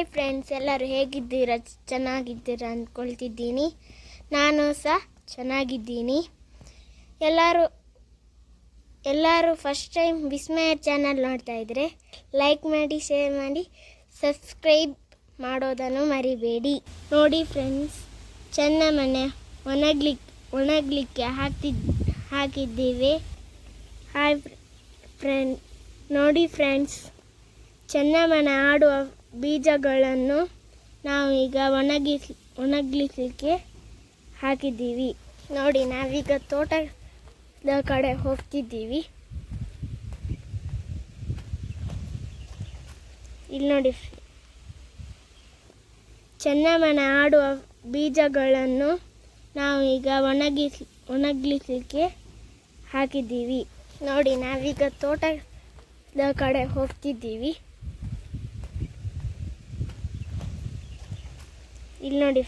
Hi friends, ಎಲ್ಲರೂ ಹೇಗಿದ್ದೀರಾ? ಚೆನ್ನಾಗಿದ್ದೀರಾ ಅಂದ್ಕೊಳ್ತಿದ್ದೀನಿ. ನಾನು ಸಹ ಚೆನ್ನಾಗಿದ್ದೀನಿ. ಎಲ್ಲರೂ ಎಲ್ಲರೂ ಫಸ್ಟ್ ಟೈಮ್ ವಿಸ್ಮಯ ಚಾನಲ್ ನೋಡ್ತಾ ಇದ್ದರೆ ಲೈಕ್ ಮಾಡಿ ಶೇರ್ ಮಾಡಿ ಸಬ್ಸ್ಕ್ರೈಬ್ ಮಾಡೋದನ್ನು ಮರಿಬೇಡಿ. ನೋಡಿ ಫ್ರೆಂಡ್ಸ್ ಚೆನ್ನ ಮನೆ ಒಣಗ್ಲಿಕ್ಕೆ ಒಣಗಲಿಕ್ಕೆ ಹಾಕ್ತಿದ್ ಹಾಕಿದ್ದೀವಿ. ಹಾಯ್ ಫ್ರೆಂಡ್, ನೋಡಿ ಫ್ರೆಂಡ್ಸ್ ಚೆನ್ನಮ್ಮನ ಆಡುವ ಬೀಜಗಳನ್ನು ನಾವು ಈಗ ಒಣಗಿಸ್ ಒಣಗಿಸಲಿಕ್ಕೆ ಹಾಕಿದ್ದೀವಿ. ನೋಡಿ, ನಾವೀಗ ತೋಟದ ಕಡೆ ಹೋಗ್ತಿದ್ದೀವಿ. ಇಲ್ಲಿ ನೋಡಿ ಚೆನ್ನಮ್ಮನ ಆಡುವ ಬೀಜಗಳನ್ನು ನಾವು ಈಗ ಒಣಗಿಸ್ ಒಣಗಿಸಲಿಕ್ಕೆ ಹಾಕಿದ್ದೀವಿ. ನೋಡಿ, ನಾವೀಗ ತೋಟದ ಕಡೆ ಹೋಗ್ತಿದ್ದೀವಿ. ಇಲ್ಲಿ ನೋಡಿ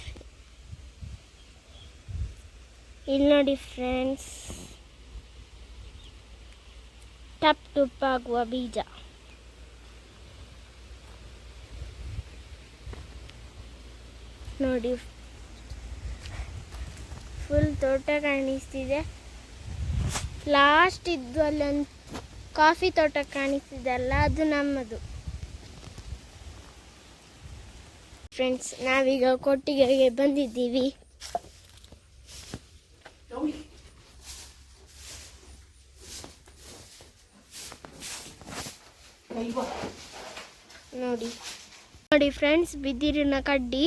ಇಲ್ಲಿ ನೋಡಿ ಫ್ರೆಂಡ್ಸ್ ಟಪ್ ಟುಪ್ಪಾಗುವ ಬೀಜ. ನೋಡಿ ಫುಲ್ ತೋಟ ಕಾಣಿಸ್ತಿದೆ. ಲಾಸ್ಟ್ ಇದ್ದು ಅಲ್ಲೊಂದು ಕಾಫಿ ತೋಟ ಕಾಣಿಸ್ತಿದಲ್ಲ ಅದು ನಮ್ಮದು. ಫ್ರೆಂಡ್ಸ್ ನಾವೀಗ ಕೊಟ್ಟಿಗೆಗೆ ಬಂದಿದ್ದೀವಿ. ನೋಡಿ. ನೋಡಿ ಫ್ರೆಂಡ್ಸ್ ಬಿದಿರಿನ ಕಡ್ಡಿ.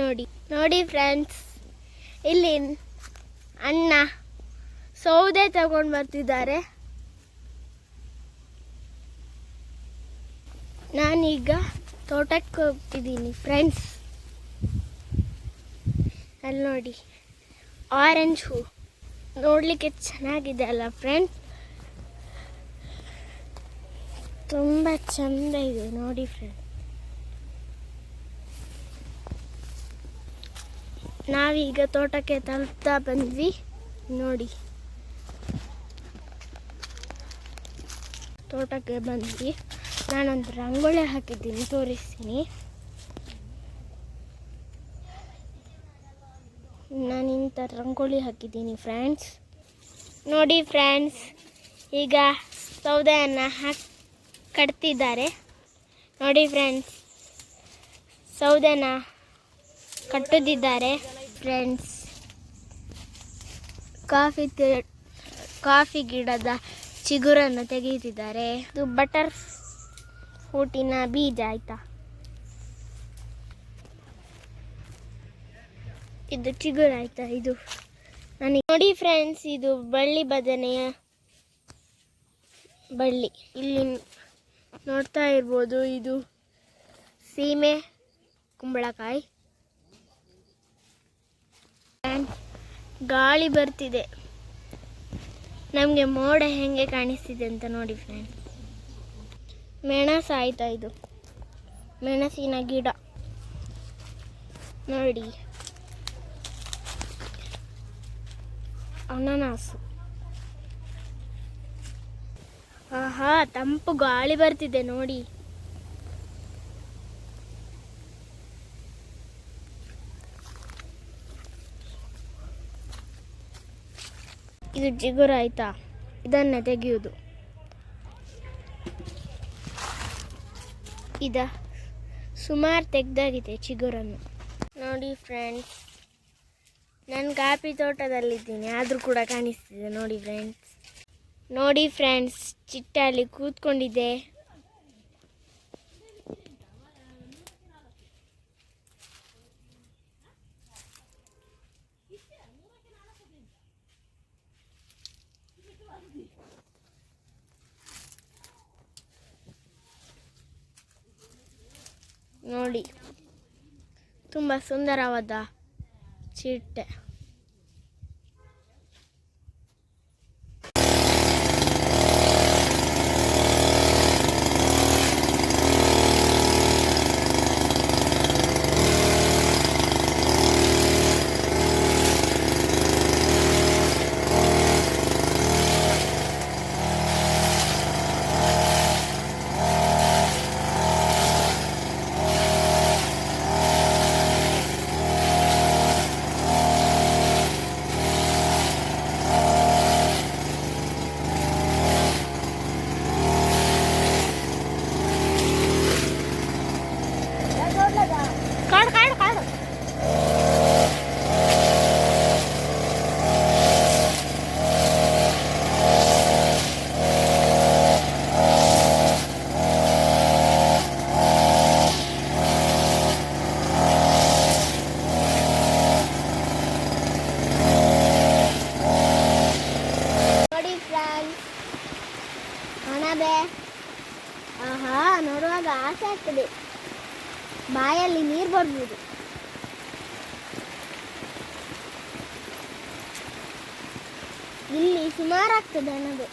ನೋಡಿ ನೋಡಿ ಫ್ರೆಂಡ್ಸ್ ಇಲ್ಲಿ ಅಣ್ಣ ಸೌದೆ ತಗೊಂಡು ಬರ್ತಿದ್ದಾರೆ. ನಾನೀಗ ತೋಟಕ್ಕೆ ಹೋಗ್ತಿದ್ದೀನಿ ಫ್ರೆಂಡ್ಸ್ ಅಲ್ಲಿ ನೋಡಿ ಆರೆಂಜ್ ಹೂ. ನೋಡಲಿಕ್ಕೆ ಚೆನ್ನಾಗಿದೆ ಅಲ್ಲ ಫ್ರೆಂಡ್ಸ್ ತುಂಬ ಚಂದ ಇದೆ, ನೋಡಿ ಫ್ರೆಂಡ್ ನಾವೀಗ ತೋಟಕ್ಕೆ ತಲುಪ್ತಾ ಬಂದ್ವಿ, ನೋಡಿ. ತೋಟಕ್ಕೆ ಬಂದ್ವಿ. ನಾನೊಂದು ರಂಗೋಲಿ ಹಾಕಿದ್ದೀನಿ, ತೋರಿಸ್ತೀನಿ. ನಾನು ಇಂಥ ರಂಗೋಲಿ ಹಾಕಿದ್ದೀನಿ ಫ್ರೆಂಡ್ಸ್. ನೋಡಿ ಫ್ರೆಂಡ್ಸ್, ಈಗ ಸೌದೆಯನ್ನು ಹಾಕಿ, ಕಟ್ತಿದ್ದಾರೆ. ನೋಡಿ ಫ್ರೆಂಡ್ಸ್, ಸೌದೆನ ಕಟ್ಟುತ್ತಿದ್ದಾರೆ ಫ್ರೆಂಡ್ಸ್. ಕಾಫಿ ಕಾಫಿ ಗಿಡದ ಚಿಗುರನ್ನು ತೆಗೆಯುತ್ತಿದ್ದಾರೆ. ಇದು ಬಟರ್ ಫ್ರೂಟಿನ ಬೀಜ ಆಯ್ತಾ? ಇದು ಚಿಗುರು ಆಯ್ತಾ ಇದು? ನನಗೆ ನೋಡಿ ಫ್ರೆಂಡ್ಸ್ ಇದು ಬಳ್ಳಿ ಬದನೆಯ ಬಳ್ಳಿ. ಇಲ್ಲಿ ನೋಡ್ತಾ ಇರ್ಬೋದು, ಇದು ಸೀಮೆ ಕುಂಬಳಕಾಯಿ. ಗಾಳಿ ಬರ್ತಿದೆ. ನಮಗೆ ಮೋಡ ಹೆಂಗೆ ಕಾಣಿಸ್ತಿದೆ ಅಂತ ನೋಡಿ ಫ್ರೆಂಡ್ ಮೆಣಸು ಆಯ್ತಾ ಇದು ಮೆಣಸಿನ ಗಿಡ. ನೋಡಿ. ಅನನಾಸು. ಆಹಾ, ತಂಪು ಗಾಳಿ ಬರ್ತಿದೆ ನೋಡಿ. ಇದು ಜಿಗುರಾಯ್ತಾ? ಇದನ್ನೇ ತೆಗೆಯುವುದು. ಇದ. ಸುಮಾರು ತೆಗ್ದಾಗಿದೆ ಚಿಗುರನ್ನು. ನೋಡಿ ಫ್ರೆಂಡ್ಸ್ ನಾನು ಕಾಫಿ ತೋಟದಲ್ಲಿದ್ದೀನಿ, ಆದರೂ ಕೂಡ ಕಾಣಿಸ್ತಿದೆ ನೋಡಿ ಫ್ರೆಂಡ್ಸ್ ನೋಡಿ ಫ್ರೆಂಡ್ಸ್ ಚಿಟ್ಟಲ್ಲಿ ಕೂತ್ಕೊಂಡಿದೆ ನೋಡಿ. ತುಂಬ ಸುಂದರವಾದ ಚಿಟ್ಟೆ. ಅಣಬೆ ಆಹಾ ನೋಡುವಾಗ ಆಸೆ ಆಗ್ತದೆ. ಬಾಯಲ್ಲಿ ನೀರು ಬರ್ಬೋದು. ಇಲ್ಲಿ ಸುಮಾರಾಗ್ತದೆ ಅಣಬೆ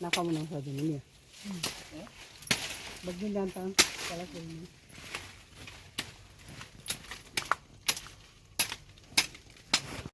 ನಾಕಮ್ಮನ ಹೋಗಿ ನೀನು ಬಗ್ಗಿಂದ ಅಂತ ಕೆಳಗೆ